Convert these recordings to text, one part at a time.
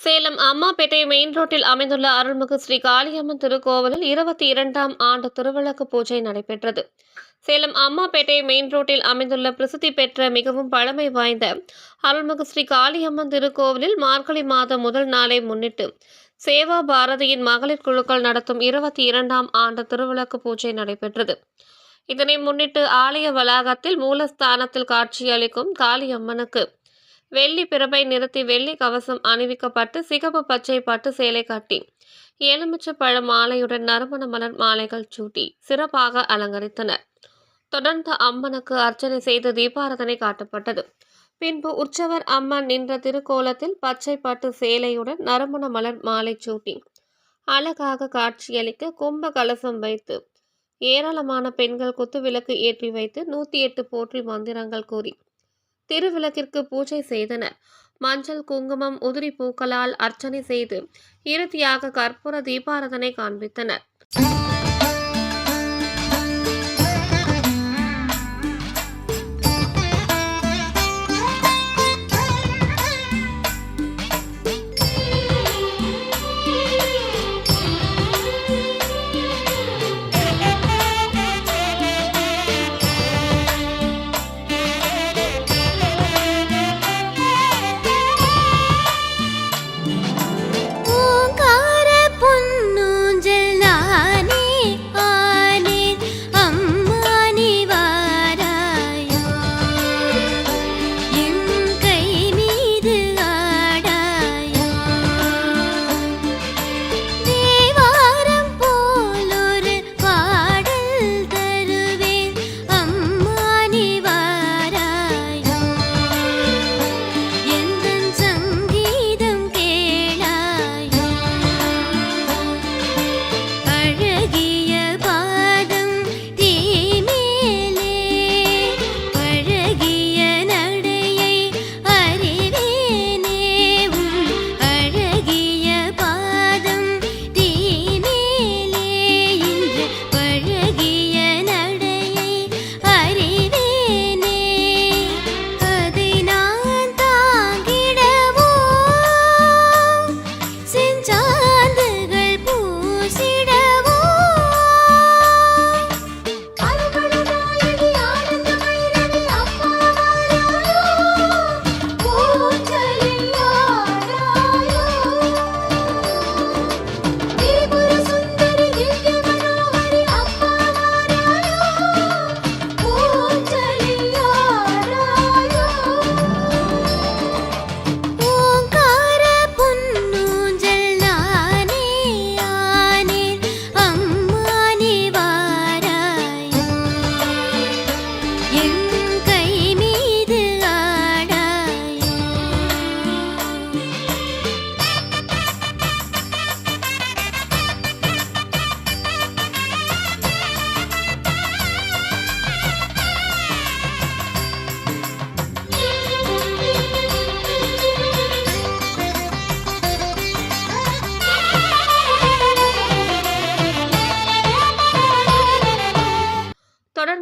Salem Ammapettai main ரோட்டில் அமைந்துள்ள அருள்மிகு ஸ்ரீ காளியம்மன் திருக்கோவிலில் இருபத்தி இரண்டாம் ஆண்டு திருவிளக்கு பூஜை நடைபெற்றது. சேலம் அம்மாப்பேட்டை மெயின் ரோட்டில் அமைந்துள்ள பிரசித்தி பெற்ற மிகவும் பழமை வாய்ந்த அருள்மிகு ஸ்ரீ காளியம்மன் திருக்கோவிலில் மார்கழி மாதம் முதல் நாளை முன்னிட்டு சேவா பாரதியின் மகளிர் குழுக்கள் நடத்தும் இருபத்தி இரண்டாம் ஆண்டு திருவிளக்கு பூஜை நடைபெற்றது. இதனை முன்னிட்டு ஆலய வளாகத்தில் மூலஸ்தானத்தில் காட்சியளிக்கும் காளியம்மனுக்கு வெள்ளி பிறப்பை நிறுத்தி வெள்ளி கவசம் அணிவிக்கப்பட்டு சிகப்பு பச்சை பட்டு சேலை கட்டி எலுமிச்சை பழ மாலையுடன் நறுமண மலர் மாலைகள் சூட்டி சிறப்பாக அலங்கரித்தனர். தொடர்ந்து அம்மனுக்கு அர்ச்சனை செய்து தீபாரதனை காட்டப்பட்டது. பின்பு உற்சவர் அம்மன் நின்ற திருக்கோலத்தில் பச்சை பட்டு சேலையுடன் நறுமண மலர் மாலை சூட்டி அழகாக காட்சியளிக்க கும்ப கலசம் வைத்து ஏராளமான பெண்கள் குத்துவிளக்கு ஏற்றி வைத்து நூற்றி எட்டு போற்றி மந்திரங்கள் கூறி திருவிளக்கிற்கு பூஜை செய்தனர் மஞ்சள் குங்குமம் உதிரி பூக்களால் அர்ச்சனை செய்து இறுதியாக கற்பூர தீபாரதனை காண்பித்தனர்.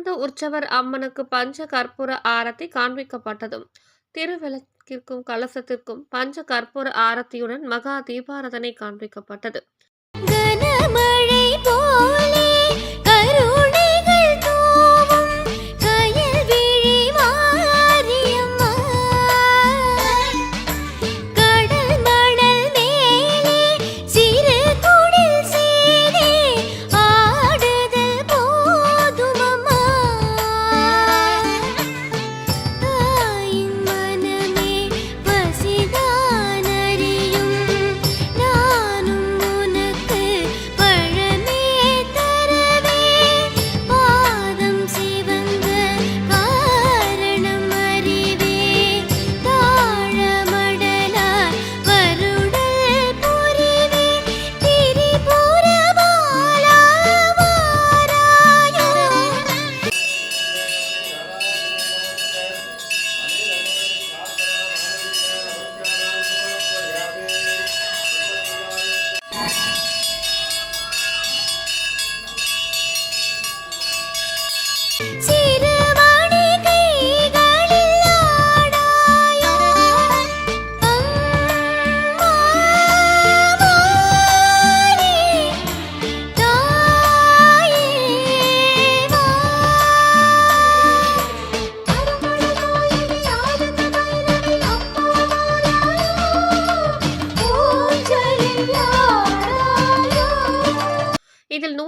தொடர்ந்து உற்சவர் அம்மனுக்கு பஞ்ச கற்பூர ஆரத்தி காண்பிக்கப்பட்டதும். திருவிளக்கிற்கும் கலசத்திற்கும் பஞ்ச கற்பூர ஆரத்தியுடன் மகா தீபாரதனை காண்பிக்கப்பட்டது.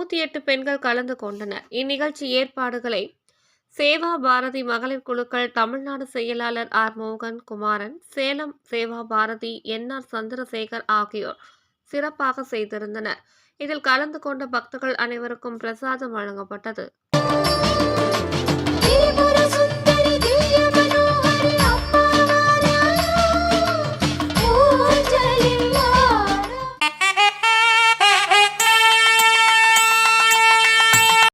பதினெட்டு பெண்கள் கலந்து கொண்டனர். இந்நிகழ்ச்சி ஏற்பாடுகளை சேவா பாரதி மகளிர் குழுக்கள் தமிழ்நாடு செயலாளர் ஆர். மோகன் குமாரன் சேலம் சேவா பாரதி என். ஆர். சந்திரசேகர் ஆகியோர் சிறப்பாக செய்திருந்தனர். இதில் கலந்து கொண்ட பக்தர்கள் அனைவருக்கும் பிரசாதம் வழங்கப்பட்டது.